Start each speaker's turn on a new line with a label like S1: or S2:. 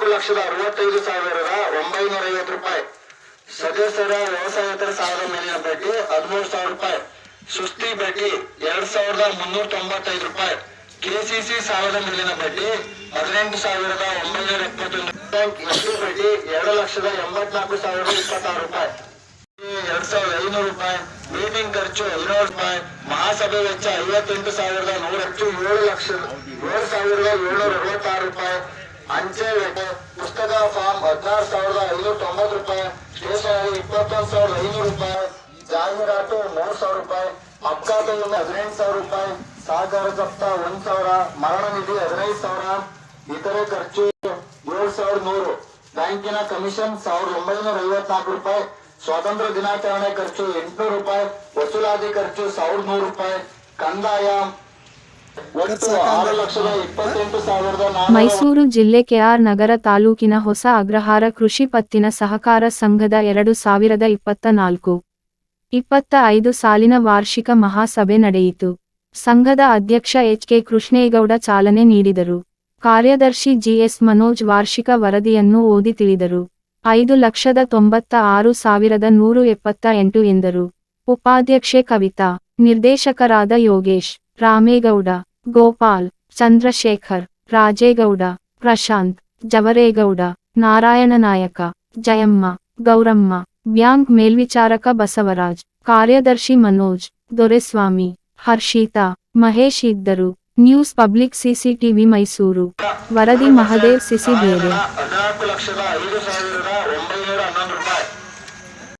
S1: ನಾಲ್ಕು ಲಕ್ಷದ ಅರವತ್ತೈದು ಸಾವಿರದ ಒಂಬೈನೂರ ಐವತ್ತು ರೂಪಾಯಿ. ಸದಸ್ಯರ ವ್ಯವಸಾಯತರ ಸಾಲದ ಮೇಲಿನ ಬಡ್ಡಿ ಹದಿಮೂರು ಸಾವಿರ ರೂಪಾಯಿ. ಸುಸ್ತಿ ಬಡ್ಡಿ ಎರಡ್ ಸಾವಿರದ ಮುನ್ನೂರ ತೊಂಬತ್ತೈದು ರೂಪಾಯಿ. ಕೆಸಿಸಿ ಸಾಲದ ಮೇಲಿನ ಬಡ್ಡಿ ಹದಿನೆಂಟು ಸಾವಿರದ ಒಂಬೈನೂರ ಎಪ್ಪತ್ತೊಂದು ಎಷ್ಟು ಬಡ್ಡಿ ಎರಡು ಲಕ್ಷದ ಎಂಬತ್ನಾಲ್ಕು ಸಾವಿರದ ಇಪ್ಪತ್ತಾರು ರೂಪಾಯಿ. ಎರಡ್ ಸಾವಿರದ ಐನೂರು ರೂಪಾಯಿ. ಮೀಟಿಂಗ್ ಖರ್ಚು ಐನೂರು ರೂಪಾಯಿ. ಮಹಾಸಭೆ ವೆಚ್ಚ ಐವತ್ತೆಂಟು ಸಾವಿರದ ನೂರ ಹೆಚ್ಚು ಏಳು ಲಕ್ಷ ಏಳು ಸಾವಿರದ ಏಳ್ನೂರ ಅರವತ್ತಾರು ರೂಪಾಯಿ. ಅಂಚೆ ವೇಟೆ ಪುಸ್ತಕ ಫಾರ್ಮ್ ಹದಿನಾರು ಸಾವಿರದ ಐನೂರ ತೊಂಬತ್ತು ರೂಪಾಯಿ ಸ್ಟೇಷನರಿ ಇಪ್ಪತ್ತೊಂದು ಸಾವಿರದ ಐನೂರು ರೂಪಾಯಿ, ಜಾಹೀರಾತು ಮೂರು ಸಾವಿರ ರೂಪಾಯಿ ಅಪಘಾತ ವಿಮೆ ಹದಿನೆಂಟು ಸಾವಿರ ರೂಪಾಯಿ ಸಹಕಾರ ಜಪ್ತ ಒಂದ್ ಸಾವಿರ, ಮರಣ ನಿಧಿ ಹದಿನೈದು ಸಾವಿರ, ಇತರೆ ಖರ್ಚು ಏಳು ಸಾವಿರದ ನೂರು. ಬ್ಯಾಂಕಿನ ಕಮಿಷನ್ ಸಾವಿರದ ಒಂಬೈನೂರ ಐವತ್ನಾಲ್ಕು ರೂಪಾಯಿ, ಸ್ವಾತಂತ್ರ್ಯ ದಿನಾಚರಣೆ ಖರ್ಚು ಎಂಟುನೂರು ರೂಪಾಯಿ, ವಸೂಲಾತಿ ಖರ್ಚು ಸಾವಿರದ ನೂರು ರೂಪಾಯಿ, ಕಂದಾಯ ಒಟ್ಟು ಆರು ಲಕ್ಷದ ಇಪ್ಪತ್ತೆಂಟು ಸಾವಿರದ ನಾನ್ನೂರ
S2: ಮೈಸೂರು ಜಿಲ್ಲೆ ಕೆಆರ್ ನಗರ ತಾಲೂಕಿನ ಹೊಸ ಅಗ್ರಹಾರ ಕೃಷಿ ಪತ್ತಿನ ಸಹಕಾರ ಸಂಘದ ಎರಡು ಸಾವಿರದ ಇಪ್ಪತ್ತ ನಾಲ್ಕು ಇಪ್ಪತ್ತ ಐದು ಸಾಲಿನ ವಾರ್ಷಿಕ ಮಹಾಸಭೆ ನಡೆಯಿತು. ಸಂಘದ ಅಧ್ಯಕ್ಷ ಎಚ್ ಕೆ ಕೃಷ್ಣೇಗೌಡ ಚಾಲನೆ ನೀಡಿದರು. ಕಾರ್ಯದರ್ಶಿ ಜಿಎಸ್ ಮನೋಜ್ ವಾರ್ಷಿಕ ವರದಿಯನ್ನು ಓದಿ ತಿಳಿದರು. ಐದು ಲಕ್ಷದ ತೊಂಬತ್ತ ಆರು ಸಾವಿರದ ನೂರು ಎಪ್ಪತ್ತ ಎಂಟು ಎಂದರು. ಉಪಾಧ್ಯಕ್ಷೆ ಕವಿತಾ ನಿರ್ದೇಶಕರಾದ ಯೋಗೇಶ್ ರಾಮೇಗೌಡ ಗೋಪಾಲ್ ಚಂದ್ರಶೇಖರ್ ರಾಜೇಗೌಡ ಪ್ರಶಾಂತ್ ಜವರೇಗೌಡ ನಾರಾಯಣ ನಾಯಕ ಜಯಮ್ಮ ಗೌರಮ್ಮ ಬ್ಯಾಂಕ್ ಮೇಲ್ವಿಚಾರಕ ಬಸವರಾಜ್ ಕಾರ್ಯದರ್ಶಿ ಮನೋಜ್ ದೊರೆಸ್ವಾಮಿ ಹರ್ಷಿತಾ ಮಹೇಶ್ ಇದ್ದರು ನ್ಯೂಸ್ ಪಬ್ಲಿಕ್ ಸಿಸಿಟಿವಿ ಮೈಸೂರು ವರದಿ ಮಹದೇವ್ ಸಿಸಿಬೇರೆ
S1: ಹದಿನಾಲ್ಕು